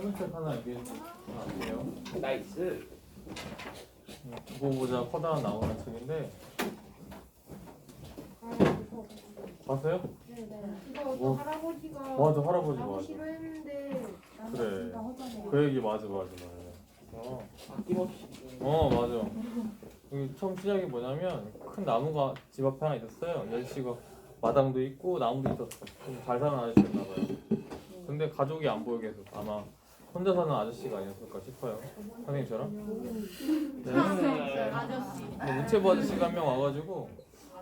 책 하나 주세요. 나이스. 두고 보자 커다란 나오는 책인데 봤어요? 이거 뭐? 또 할아버지가 맞아 할아버지 나무 맞아. 싫어했는데 그래. 그 얘기 맞아 맞아 맞아. 어, 아낌없이. 어 맞아. 여기 처음 시작이 뭐냐면 큰 나무가 집 앞에 하나 있었어요. 이 아저씨가 마당도 있고 나무도 있었어. 좀잘 사는 아저씨였나 봐요. 근데 가족이 안 보이게 해서 아마 혼자 사는 아저씨가 아니었을까 싶어요. 선생님처럼. 네. 아저씨. 뭐 우체부 아저씨가 한 명 와가지고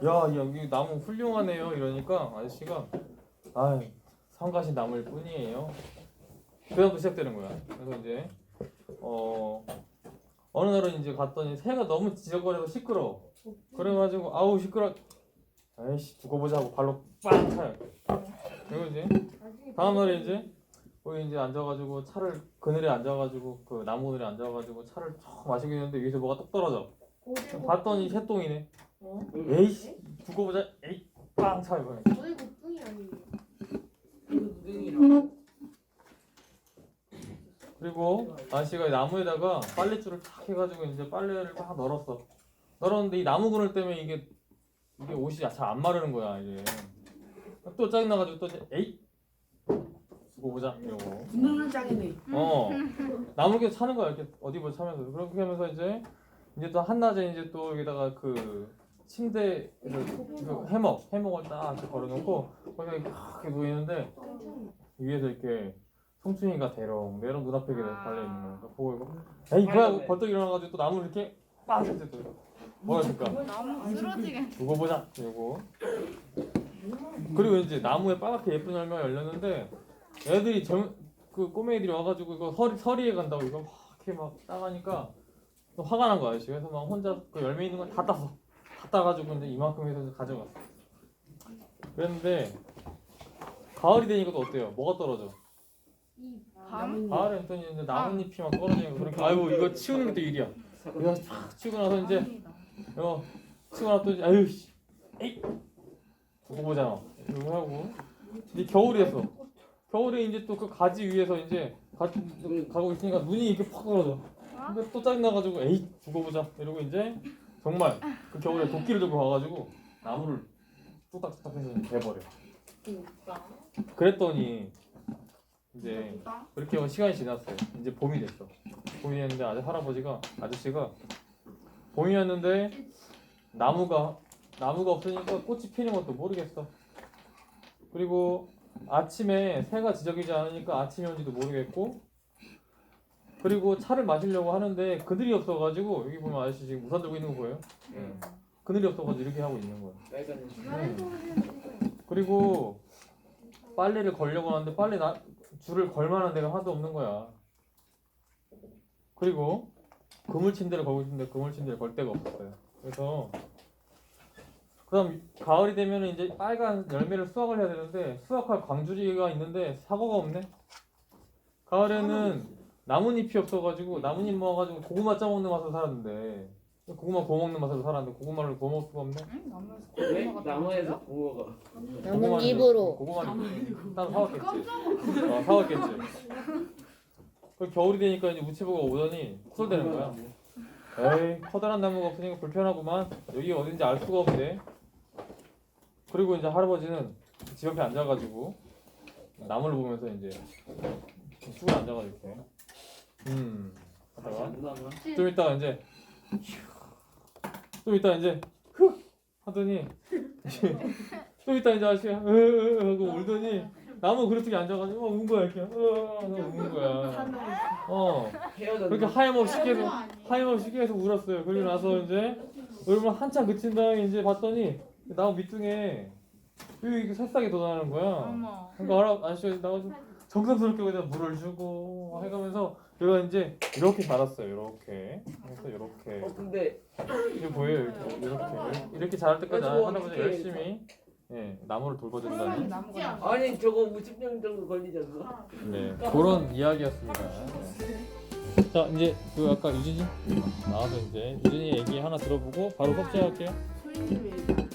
야 여기 나무 훌륭하네요 이러니까 아저씨가 아 성가신 나무일 뿐이에요 그다음부터 시작되는 거야 그래서 이제 어 어느 날은 이제 갔더니 새가 너무 지저거려서 시끄러워 그래가지고 아우 시끄러 아이씨 두고 보자 하고 발로 빵 차요 그리고 이제 다음 날에 이제 거기 이제 앉아가지고 차를 그늘에 앉아가지고 그 나무 그늘에 앉아가지고 차를 쭉 마시고 있는데 위에서 뭐가 뚝 떨어져 봤더니 새똥이네. 어? 에이씨 두고 보자. 에이 빵차 이번에. 오늘 국뽕이 아니에요 그리고 아저씨가 나무에다가 빨래줄을 탁 해가지고 이제 빨래를 막 널었어. 널었는데 이 나무 그늘 때문에 이게 이게 옷이 잘 안 마르는 거야 이게. 또 짜증 나가지고 또 이제 에이 두 고 보자. 이러고. 분노는 짱이네. 어. 나무 계속 차는 거야 이렇게 어디 보자 차면서. 그렇게 하면서 이제 이제 또 한낮에 이제 또 여기다가 그 침대 그 해먹 해먹을 딱 이렇게 걸어놓고 거기가 이렇게 누워 있는데 위에서 이렇게 송충이가 대롱 대롱 눈앞에 이렇게 달려 있는 거야. 그러니까 보고 이거 에이 뭐야 벌떡 일어나가지고 또 나무를 이렇게 빡 이제 또 뭐라 할까. 너무 쓰러지게. 두고 보자 이러고. 그리고 이제 나무에 빨갛게 예쁜 열매가 열렸는데 애들이 젊, 그 꼬맹이들이 와가지고 이거 서리, 서리에 간다고 이거 막 이렇게 막 따가니까 또 화가 난 거야 아저씨 그래서 막 혼자 그 열매 있는 걸다 땄어 다 따가지고 이제 이만큼 해서 이제 가져갔어. 그랬는데 가을이 되니까 또 어때요? 뭐가 떨어져? 밤? 가을에 했더니 이제 나뭇잎이 막 떨어지니까 그러니까 아이고 이거 치우는 게 또 일이야. 이거 탁 치우고 나서 이제 이거 치우고 나서 아유 씨. 에이 두고 보자 이거 하고. 이제 겨울이었어 겨울에 이제 또 그 가지 위에서 이제 가, 가고 있으니까 눈이 이렇게 팍 떨어져 근데 또 짜증나가지고 에이 두고 보자 이러고 이제 정말 그 겨울에 도끼를 들고 가가지고 나무를 뚝딱뚝딱 해서 대버려 그랬더니 이제 그렇게 시간이 지났어요. 이제 봄이 됐어. 봄이 됐는데 아저 할아버지가 아저씨가 봄이었는데 나무가 나무가 없으니까 꽃이 피는 것도 모르겠어. 그리고 아침에 새가 지저귀지 않으니까 아침이 온지도 모르겠고 그리고 차를 마시려고 하는데 그늘이 없어가지고 여기 보면 아저씨 지금 우산 들고 있는 거 보여요? 그늘이 없어가지고 이렇게 하고 있는 거야. 빨간. 그리고 빨래를 걸려고 하는데 빨래 나, 줄을 걸 만한 데가 하나도 없는 거야. 그리고 그물 침대를 걸고 싶은데 그물 침대를 걸 데가 없었어요. 그래서 그다음 가을이 되면 이제 빨간 열매를 수확을 해야 되는데 수확할 광주리가 있는데 사과가 없네. 가을에는 나뭇잎이 없어가지고 나뭇잎 모아가지고 고구마 짜먹는 맛으로 살았는데 고구마 구워 먹는 맛으로 살았는데 고구마를 구워 먹을 수가 없네. 응? 나무에서 왜? 고구마가 나무에서 구워가. 나뭇잎으로 고구마는 따로 사왔겠지. 어, 사왔겠지. 그 겨울이 되니까 이제 우체부가 오더니 구설되는 거야. 에이 커다란 나무가 없으니까 불편하구만. 여기 어딘지 알 수가 없네. 그리고 이제 할아버지는 집 앞에 앉아가지고 나무를 보면서 이제 쑥을 앉아가지고 이렇게 음 하다가 좀 이따가 이제 좀 이따 이제 흑 하더니 좀 이따 이제 아저씨가 으으으 하고 울더니 나무 그릇에 앉아가지고 어, 운 거야 이렇게. 어운 거야. 어. 헤어졌. 그렇게 하염없이 계속 하염없이 계속 울었어요. 그리고 나서 이제 울면 한참 그친 다음에 이제 봤더니 나무 밑둥에 여기 새싹이 돋아나는 거야? 어머. 그러니까 알아 아저씨가 나가서 정성스럽게 거기다 물을 주고 해가면서 얘가 이제 이렇게 자랐어요 이렇게. 그래서 이렇게. 어 근데 이게 보여요 이렇게? 이렇게. 이렇게 자랄 때까지 그래서 할아버지 어떻게 열심히. 예 나무를 돌봐준다는 나무가 아니 저거 50년 정도 걸리지 않나? 네 그런 이야기였습니다. 자 이제 그 아까 유진이 나와서 이제 유진이 얘기 하나 들어보고 바로 섭취할게요. 했잖아 어제.